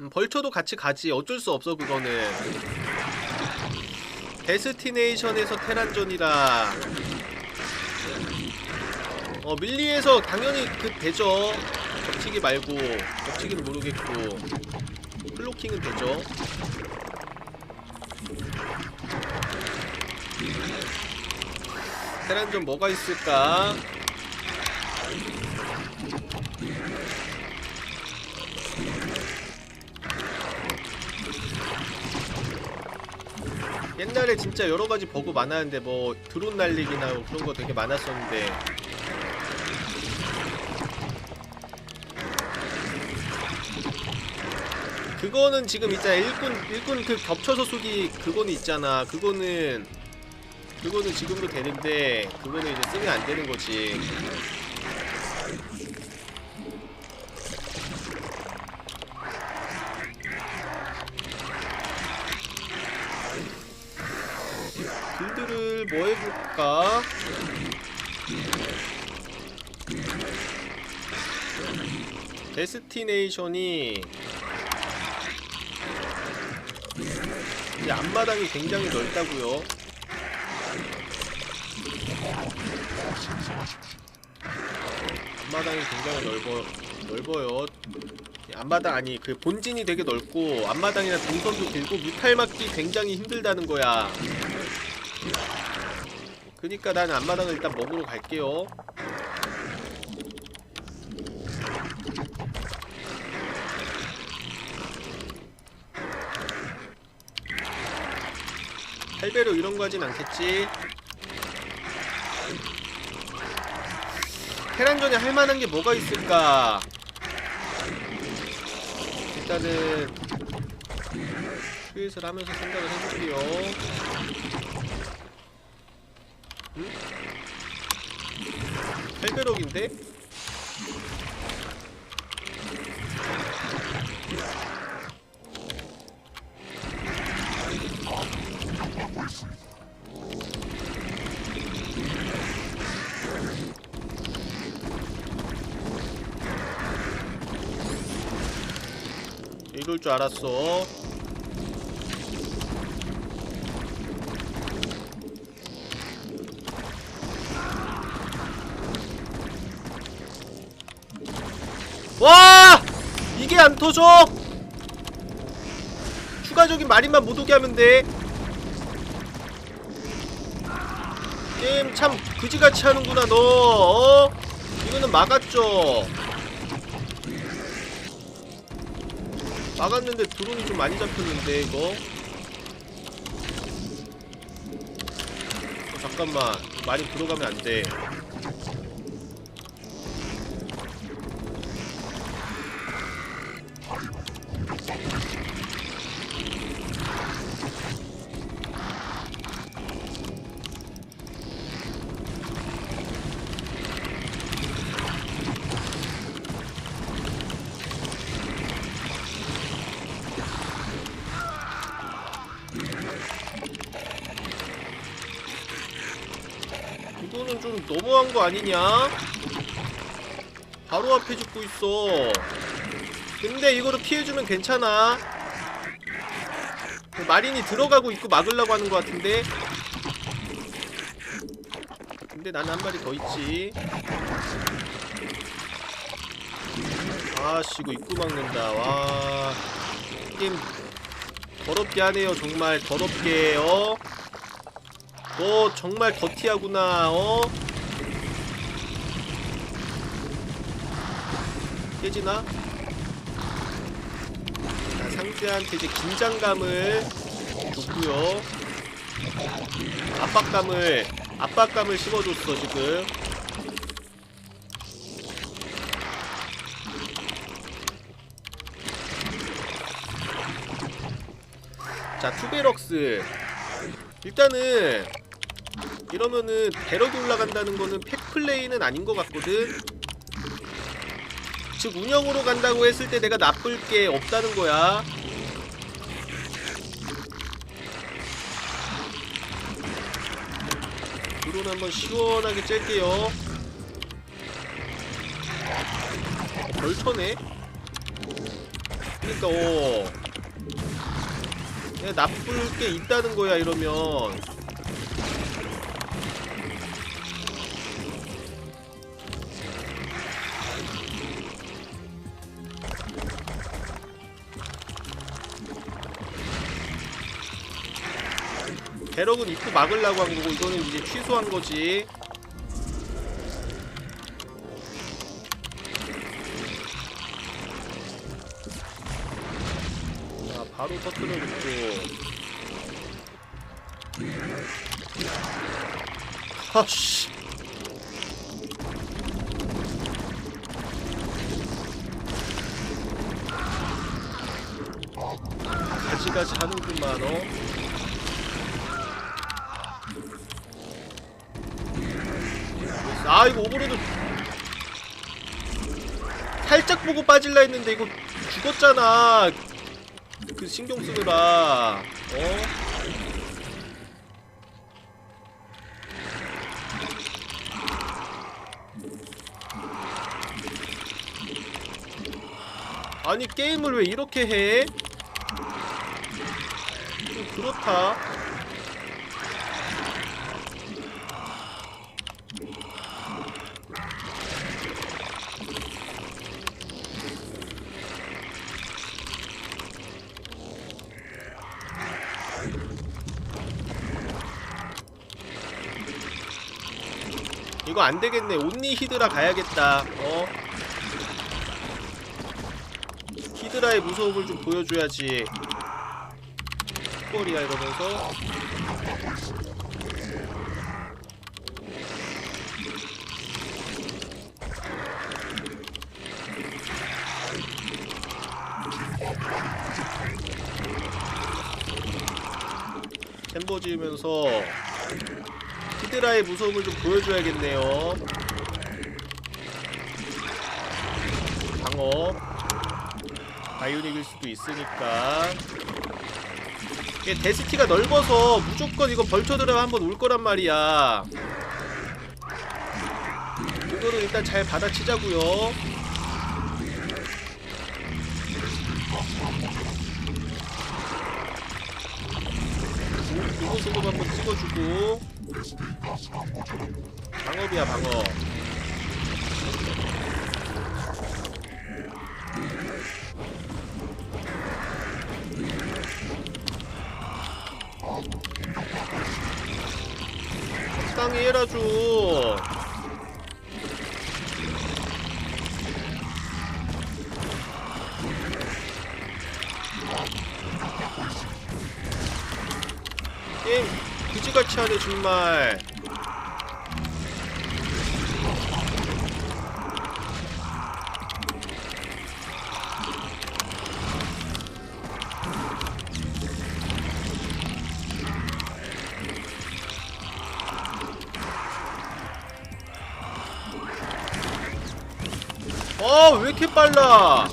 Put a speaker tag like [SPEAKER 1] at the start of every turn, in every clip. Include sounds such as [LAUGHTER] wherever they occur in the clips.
[SPEAKER 1] 음, 벌쳐도 같이 가지. 어쩔 수 없어 그거는. 데스티네이션에서 테란전이라. 어 밀리에서 당연히 그 되죠. 겹치기 말고 겹치기는 모르겠고. 플로킹은 되죠. 테란전 뭐가 있을까 옛날에 진짜 여러 가지 버그 많았는데 뭐 드론 날리기나 뭐 그런 거 되게 많았었는데. 그거는 지금 있잖아. 일꾼 일꾼 그 겹쳐서 쏘기 그거는 있잖아. 그거는 그거는 지금도 되는데 그거는 이제 쓰면 안 되는 거지 빌드를 뭐 해볼까? 데스티네이션이 이제 앞마당이 굉장히 넓다고요. 앞마당이 굉장히 넓어 넓어요. 앞마당 아니 그 본진이 되게 넓고 앞마당이나 동선도 길고 뮤탈 막기 굉장히 힘들다는 거야. 그니까 난 앞마당을 일단 먹으러 갈게요. 할배로 이런 거 하진 않겠지? 테란전에 할 만한 게 뭐가 있을까? 일단은 스윗을 하면서 생각을 해볼게요. 응? 8배럭인데? 이럴 줄 알았어. 와! 이게 안 터져! 추가적인 마린만 못 오게 하면 돼. 게임 참 그지같이 하는구나, 너. 어? 이거는 막았죠? 막았는데 드론이 좀 많이 잡혔는데, 이거. 어, 잠깐만. 많이 들어가면 안 돼. 이거는 좀 너무한 거 아니냐? 바로 앞에 죽고 있어. 근데 이거를 피해주면 괜찮아. 그 마린이 들어가고 있고 막으려고 하는 것 같은데. 근데 나는 한 마리 더 있지. 아씨 이거 입구 막는다. 와 게임 더럽게 하네요. 정말 더럽게 어. 너 정말 더티하구나, 어? 깨지나? 자, 상대한테 이제 긴장감을 줬고요 압박감을, 압박감을 심어줬어, 지금. 자, 투베럭스. 일단은 이러면은 배럭이 올라간다는 거는 팩 플레이는 아닌 것 같거든. 즉 운영으로 간다고 했을 때 내가 나쁠 게 없다는 거야. 드론 한번 시원하게 짤게요. 벌쳐네. 그니까 어 그냥 나쁠 게 있다는 거야 이러면. 배럭은 입구 막으려고 한 거고 이거는 이제 취소한 거지 터트려 놓고 아씨 가지가지 하는구만 어 아 이거 오버로드 살짝 보고 빠질라 했는데 이거 죽었잖아 그 신경 쓰느라 어? 아니 게임을 왜 이렇게 해? 좀 그렇다 이거 안 되겠네. 온리 히드라 가야겠다. 어? 히드라의 무서움을 좀 보여줘야지. 꼴이야 이러면서. 템버 지으면서 히드라의 무서움을 좀 보여줘야겠네요. 방어. 바이오닉일 수도 있으니까. 이게 데스티가 넓어서 무조건 이거 벌쳐들어 한번 올 거란 말이야. 그거를 일단 잘 받아치자고요. 이곳으로 한번 찍어주고 방업이야 방업 적당히 해라 좀 그지같이 하네 정말 어, 왜 이렇게 빨라?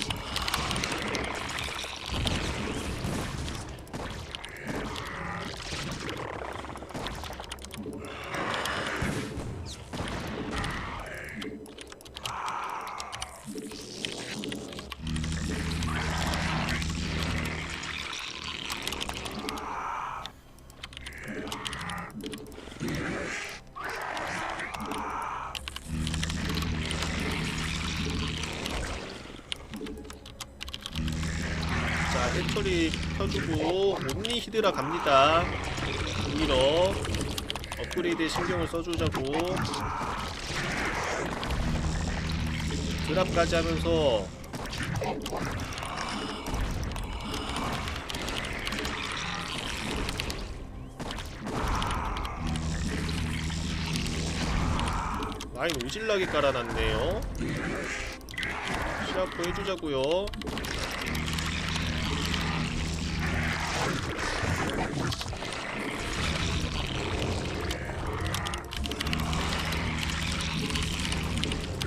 [SPEAKER 1] 자, 펴주고 온리 히드라 갑니다. 동일어 업그레이드에 신경을 써주자고 드랍까지 하면서 라인 오질나게 깔아놨네요. 시아프 해주자고요.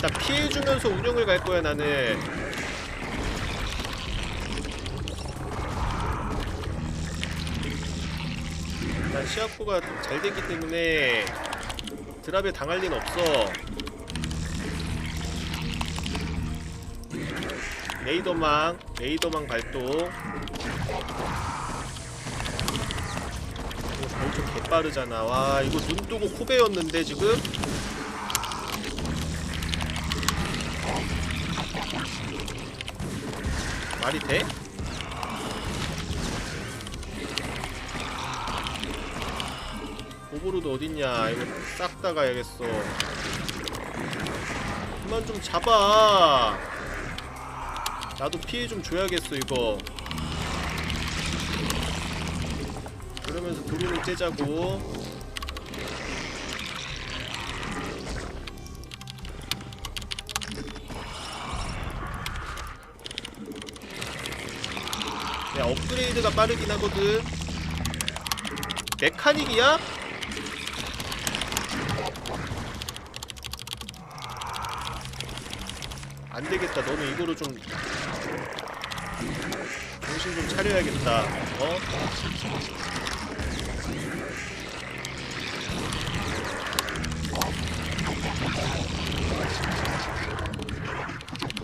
[SPEAKER 1] 일단 피해주면서 운영을 갈 거야 나는. 일단 시아프가 잘 됐기 때문에 드랍에 당할 리는 없어. 레이더망 레이더망 발동 오, 엄청 개빠르잖아 와 이거 눈 뜨고 코베였는데 지금 말이 돼? 오버로드 어딨냐? 이거 싹 다 가야겠어. 그만 좀 잡아. 나도 피해 좀 줘야겠어 이거. 그러면서 드론을 째자고 업그레이드가 빠르긴 하거든 메카닉이야? 안 되겠다. 너는 이거로 좀 정신 좀 차려야겠다. 어?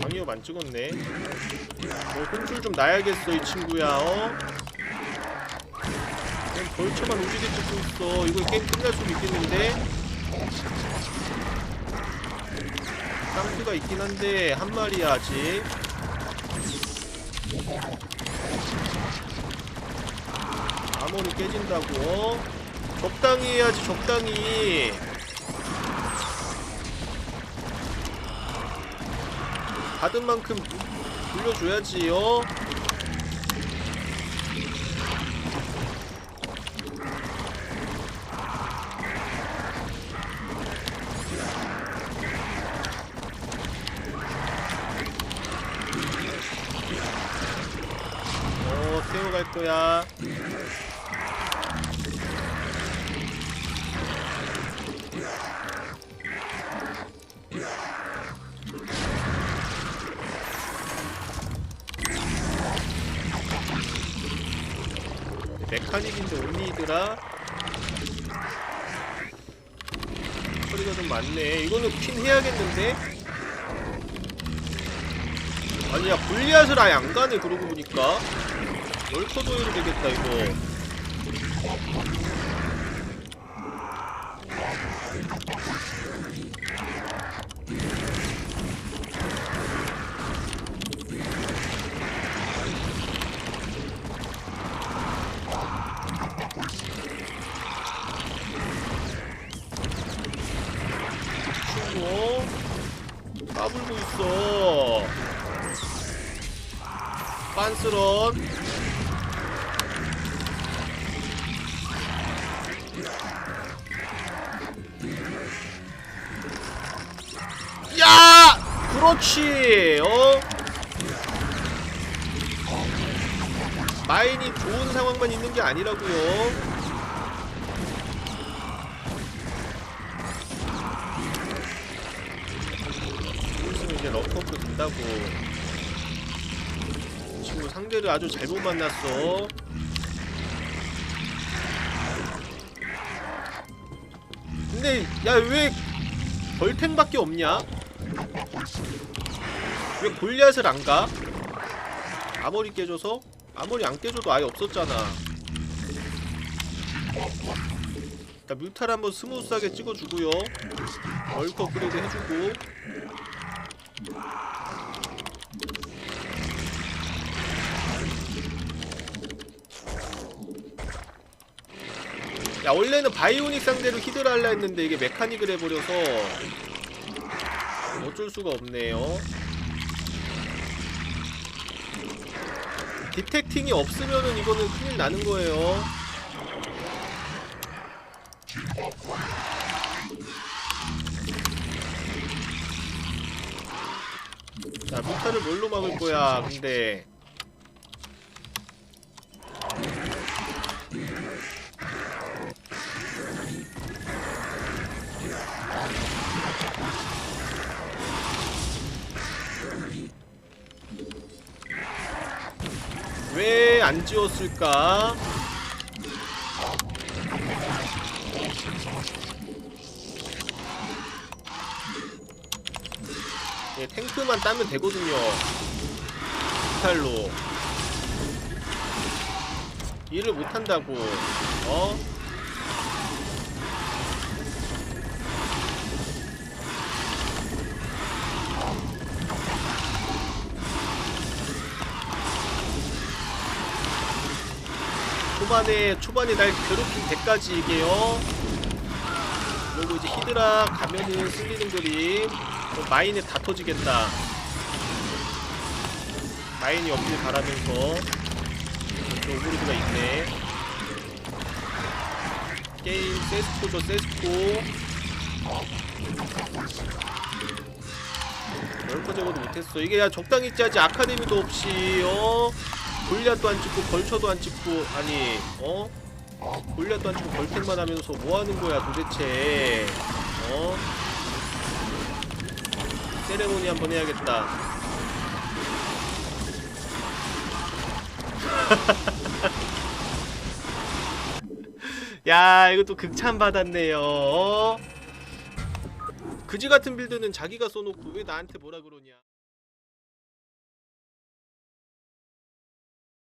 [SPEAKER 1] 방위업 안 찍었네. 너 혼줄 좀 나야겠어, 이 친구야. 어? 벌처만 오지게 찍고 있어. 이거 게임 끝날 수도 있겠는데? 쌍수가 있긴 한데 한 마리야 아직 암호는 깨진다고 적당히 해야지 적당히 받은 만큼 돌려줘야지 어? 메카닉인데 온리더라? 소리가 좀 많네. 이거는 핀 해야겠는데? 아니야, 분리앗을 아예 안 가네, 그러고 보니까. 럴커도이로 되겠다, 이거. 마인이 좋은 상황만 있는 게 아니라고요. 이제 럭커프로 된다고. 친구 상대를 아주 잘못 만났어. 근데 야 왜 벌탱밖에 없냐? 왜 골리앗을 안 가? 아머리 깨져서? 아머리 안 깨져도 아예 없었잖아 자 뮤탈 한번 스무스하게 찍어주고요 얼커 업그레이드 해주고 야 원래는 바이오닉 상대로 히드라 할라 했는데 이게 메카닉을 해버려서 어쩔 수가 없네요 디텍팅이 없으면은 이거는 큰일 나는 거예요. 자 뮤타를 뭘로 막을 거야 근데 왜 안 지웠을까? 예, 탱크만 따면 되거든요. 멘탈로 일을 못한다고 어? 초반에 초반에 날 괴롭힌 데까지 이게요. 그리고 이제 히드라 가면은 쓸리는 그림 어, 마인에 다 터지겠다. 마인이 옆길 가라면서 저 오브리드가 있네. 게임 세스코죠 세스코 럴커 제거도 못했어. 이게 야 적당히 짜지. 아카데미도 없이 어 골리앗도 안 찍고 벌처도 안 찍고 아니 어? 골리앗도 안 찍고 벌탱만 하면서 뭐 하는 거야 도대체? 어? 세레모니 한번 해야겠다. [LAUGHS] 야 이것도 극찬 받았네요. 어? 그지 같은 빌드는 자기가 써놓고 왜 나한테 뭐라 그러냐